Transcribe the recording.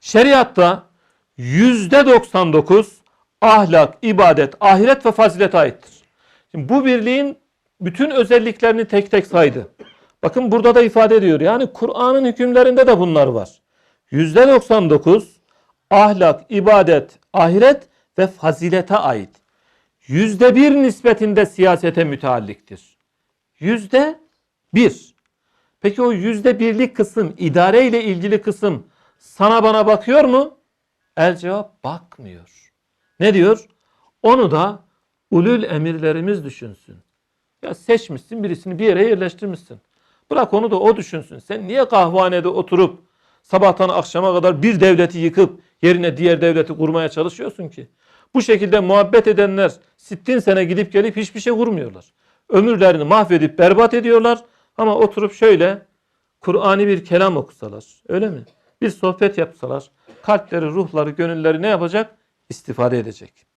Şeriatta yüzde 99 ahlak, ibadet, ahiret ve fazilete aittir. Şimdi bu birliğin bütün özelliklerini tek tek saydı. Bakın burada da ifade ediyor. Yani Kur'an'ın hükümlerinde de bunlar var. Yüzde 99 ahlak, ibadet, ahiret ve fazilete ait. Yüzde bir nispetinde siyasete mütealliktir. Yüzde bir. Peki o yüzde birlik kısım, idare ile ilgili kısım sana bana bakıyor mu? El cevap bakmıyor. Ne diyor? Onu da ulul emirlerimiz düşünsün. Ya seçmişsin birisini bir yere yerleştirmişsin. Bırak onu da o düşünsün. Sen niye kahvanede oturup sabahtan akşama kadar bir devleti yıkıp yerine diğer devleti kurmaya çalışıyorsun ki? Bu şekilde muhabbet edenler sittin sene gidip gelip hiçbir şey kurmuyorlar. Ömürlerini mahvedip berbat ediyorlar ama oturup şöyle Kur'an'i bir kelam okusalar öyle mi? Bir sohbet yapsalar kalpleri, ruhları, gönülleri ne yapacak? İstifade edecek.